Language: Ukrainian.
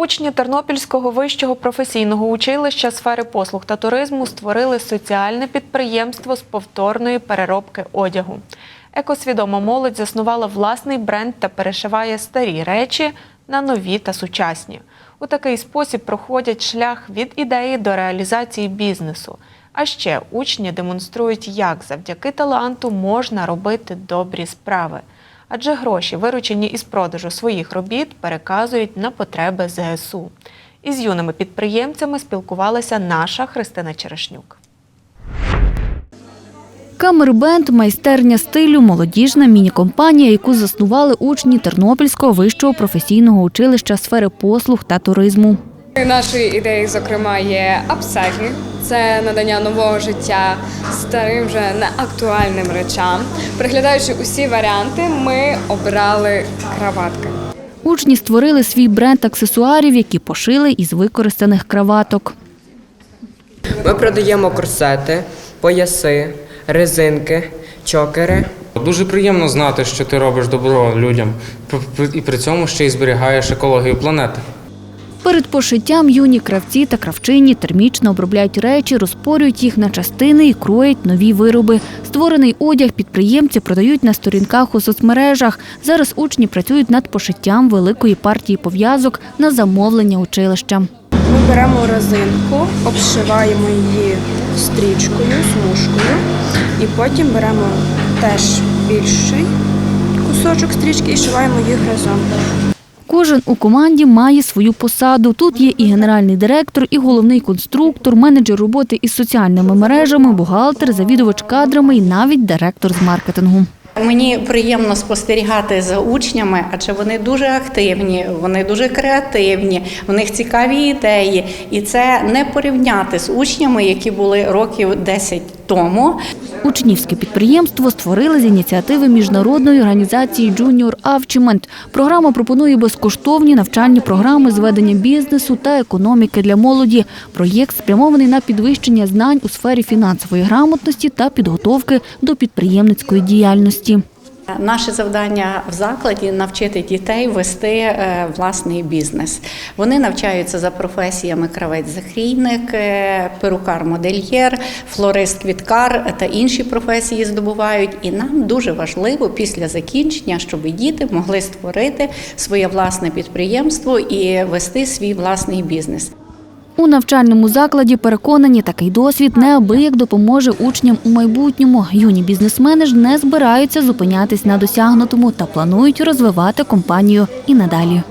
Учні Тернопільського вищого професійного училища сфери послуг та туризму створили соціальне підприємство з повторної переробки одягу. Екосвідома молодь заснувала власний бренд та перешиває старі речі на нові та сучасні. У такий спосіб проходять шлях від ідеї до реалізації бізнесу. А ще учні демонструють, як завдяки таланту можна робити добрі справи. Адже гроші, виручені із продажу своїх робіт, переказують на потреби ЗСУ. Із юними підприємцями спілкувалася наша Христина Черешнюк. Камербенд майстерня стилю молодіжна міні-компанія, яку заснували учні Тернопільського вищого професійного училища сфери послуг та туризму. Нашою ідеєю, зокрема, є апсайклінг. Це надання нового життя старим вже неактуальним речам. Приглядаючи усі варіанти, ми обрали краватки. Учні створили свій бренд аксесуарів, які пошили із використаних краваток. Ми продаємо корсети, пояси, резинки, чокери. Дуже приємно знати, що ти робиш добро людям, і при цьому ще й зберігаєш екологію планети. Перед пошиттям юні кравці та кравчині термічно обробляють речі, розпорюють їх на частини і кроять нові вироби. Створений одяг підприємці продають на сторінках у соцмережах. Зараз учні працюють над пошиттям великої партії пов'язок на замовлення училища. Ми беремо резинку, обшиваємо її стрічкою, смужкою, і потім беремо теж більший кусочок стрічки і шиваємо їх разом. Кожен у команді має свою посаду. Тут є і генеральний директор, і головний конструктор, менеджер роботи із соціальними мережами, бухгалтер, завідувач кадрами і навіть директор з маркетингу. Мені приємно спостерігати за учнями, адже вони дуже активні, вони дуже креативні, в них цікаві ідеї, і це не порівняти з учнями, які були років 10 тому. Учнівське підприємство створили з ініціативи міжнародної організації Junior Achievement. Програма пропонує безкоштовні навчальні програми з ведення бізнесу та економіки для молоді. Проєкт спрямований на підвищення знань у сфері фінансової грамотності та підготовки до підприємницької діяльності. Наше завдання в закладі навчити дітей вести е, власний бізнес. Вони навчаються за професіями кравець-захрійник, е, перукар-модельєр, флорист-квіткар та інші професії здобувають. І нам дуже важливо після закінчення, щоб діти могли створити своє власне підприємство і вести свій власний бізнес. У навчальному закладі переконані, такий досвід неабияк допоможе учням у майбутньому. Юні бізнесмени ж не збираються зупинятись на досягнутому та планують розвивати компанію і надалі.